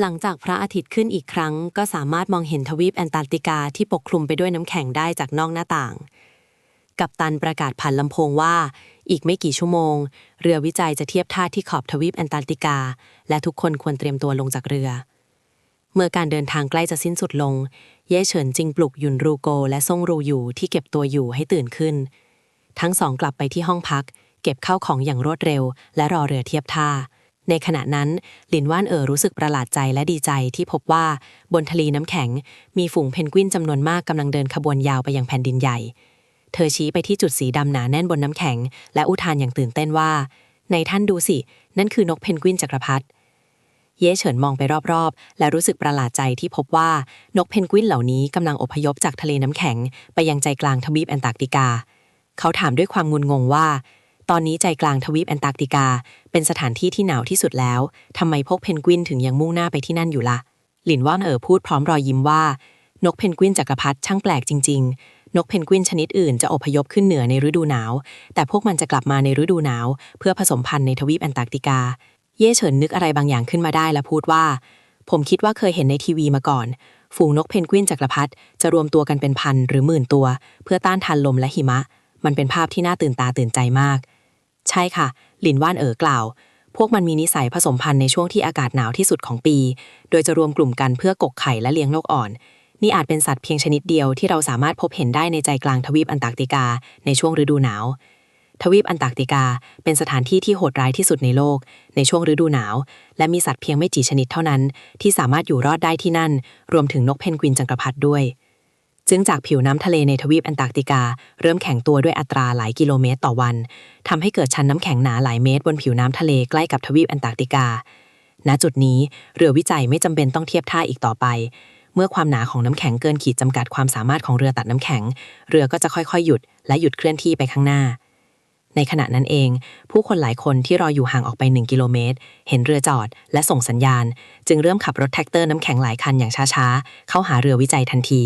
หลังจากพระอาทิตย์ขึ้นอีกครั้ง ก็สามารถมองเห็นทวีปแอนตาร์กติกาที่ปกคลุมไปด้วยน้ำแข็งได้จากนอกหน้าต่าง กัปตันประกาศผ่านลำโพงว่า อีกไม่กี่ชั่วโมง เรือวิจัยจะเทียบท่าที่ขอบทวีปแอนตาร์กติกา และทุกคนควรเตรียมตัวลงจากเรือ เมื่อการเดินทางใกล้จะสิ้นสุดลง เย่เฉินจึงปลุกหยุนรูโก และซ่งรูอยู่ที่เก็บตัวอยู่ให้ตื่นขึ้น ทั้งสองกลับไปที่ห้องพัก เก็บเข้าของอย่างรวดเร็ว และรอเรือเทียบท่า ในขณะนั้นหลินว่านเอ๋อรู้สึกประหลาดใจและดีใจที่พบว่าบนทะเลน้ำแข็ง มีฝูงเพนกวินจำนวนมากกำลังเดินขบวนยาวไปยังแผ่นดินใหญ่ เธอชี้ไปที่จุดสีดำหนาแน่นบนน้ำแข็ง และอุทานอย่างตื่นเต้นว่า ในท่านดูสิ นั่นคือนกเพนกวินจักรพรรดิเย่เฉินมองไปรอบๆ และรู้สึกประหลาดใจที่พบว่านกเพนกวินเหล่านี้กำลังอพยพจากทะเลน้ำแข็ง ไปยังใจกลางทวีปแอนตาร์กติกา เขาถามด้วยความงุนงงว่า ตอนนี้ใจกลางทวีปแอนตาร์กติกา เป็นสถานที่ที่หนาวที่สุดแล้ว ทำไมพวกเพนกวินถึงยังมุ่งหน้าไปที่นั่นอยู่ละ่ะ หลินว่านเอ๋อพูดพร้อมรอยยิ้มว่า นกเพนกวินจักรพรรดิช่างแปลกจริง ๆ นกเพนกวินชนิดอื่นจะอพยพขึ้นเหนือในฤดูหนาว แต่พวกมันจะกลับมาในฤดูหนาว เพื่อผสมพันธุ์ในทวีปแอนตาร์กติกา เย่เฉินนึกอะไรบางอย่างขึ้นมาได้และพูดว่า ผมคิดว่าเคยเห็นในทีวีมาก่อน ฝูงนกเพนกวินจักรพรรดิจะรวมตัวกันเป็นพันหรือหมื่นตัว เพื่อต้านทานลมและหิมะ มันเป็นภาพที่น่าตื่นตาตื่นใจมาก ใช่ค่ะ หลินว่านเอ๋อกล่าว พวกมันมีนิสัยผสมพันธุ์ในช่วงที่อากาศหนาวที่สุดของปี โดยจะรวมกลุ่มกันเพื่อกกไข่และเลี้ยงลูกอ่อน นี่อาจเป็นสัตว์เพียงชนิดเดียวที่เราสามารถพบเห็นได้ในใจกลางทวีปแอนตาร์กติกา ในช่วงฤดูหนาว ทวีปแอนตาร์กติกา เป็นสถานที่ที่โหดร้ายที่สุดในโลก ในช่วงฤดูหนาว และมีสัตว์เพียงไม่กี่ชนิดเท่านั้น ที่สามารถอยู่รอดได้ที่นั่น รวมถึงนกเพนกวินจักรพรรดิด้วย จึงจากผิวน้ำทะเลในทวีปแอนตาร์กติกา เริ่มแข็งตัวด้วยอัตราหลายกิโลเมตรต่อวันทำให้เกิดชั้นน้ำแข็งหนาหลายเมตรบนผิวน้ำทะเลใกล้กับทวีปแอนตาร์กติกา ณ จุดนี้เรือวิจัยไม่จำเป็นต้องเทียบท่าอีกต่อไป เมื่อความหนาของน้ำแข็งเกินขีดจำกัดความสามารถของเรือตัดน้ำแข็ง เรือก็จะค่อยๆ หยุดและหยุดเคลื่อนที่ไปข้างหน้า ในขณะนั้นเอง ผู้คนหลายคนที่รออยู่ห่างออกไป 1 กิโลเมตร เห็นเรือจอด และส่งสัญญาณ จึงเริ่มขับรถแท็กเตอร์น้ำแข็งหลายคันอย่างช้าๆเข้าหาเรือวิจัยทันที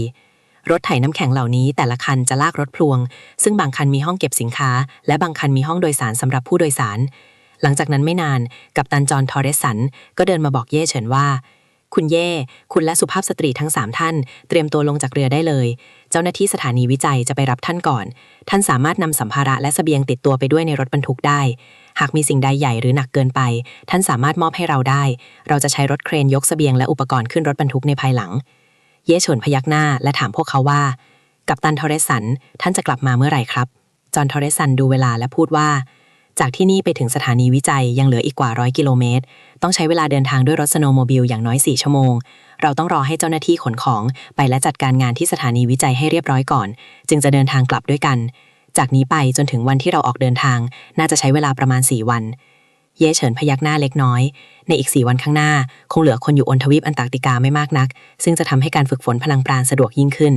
รถไถน้ำแข็งเหล่านี้แต่ละคันจะลากรถพลวง ซึ่งบางคันมีห้องเก็บสินค้า และบางคันมีห้องโดยสารสำหรับผู้โดยสาร หลังจากนั้นไม่นานกัปตันจอนทอร์เรสสันก็เดินมาบอกเย่เฉินว่า คุณเย่ คุณและสุภาพสตรีทั้ง 3 ท่าน เตรียมตัวลงจากเรือได้เลย เจ้าหน้าที่สถานีวิจัยจะไปรับท่านก่อน ท่านสามารถนำสัมภาระและสเสบียงติดตัวไปด้วยในรถบรรทุกได้ หากมีสิ่งใดใหญ่หรือหนักเกินไป ท่านสามารถมอบให้เราได้ เราจะใช้รถเครนยกสเสบียงและอุปกรณ์ขึ้นรถบรรทุกในภายหลัง เย่เฉินพยักหน้าและถามพวกเขาว่า กัปตันทอร์เรสันท่านจะกลับมาเมื่อไหร่ครับ จอห์นทอร์เรสันดูเวลาและพูดว่า จากที่นี่ไปถึงสถานีวิจัยยังเหลืออีกกว่าร้อยกิโลเมตร ต้องใช้เวลาเดินทางด้วยรถสโนโมบิลอย่างน้อย4ชั่วโมง เราต้องรอให้เจ้าหน้าที่ขนของ ไปและจัดการงานที่สถานีวิจัยให้เรียบร้อยก่อน จึงจะเดินทางกลับด้วยกัน จากนี้ไปจนถึงวันที่เราออกเดินทาง น่าจะใช้เวลาประมาณ4วัน เย่เฉินพยักหน้าเล็กน้อย ในอีกสี่วันข้างหน้า คงเหลือคนอยู่อนทวีปอันตาร์กติกาไม่มากนัก ซึ่งจะทำให้การฝึกฝนพลังปราณสะดวกยิ่งขึ้น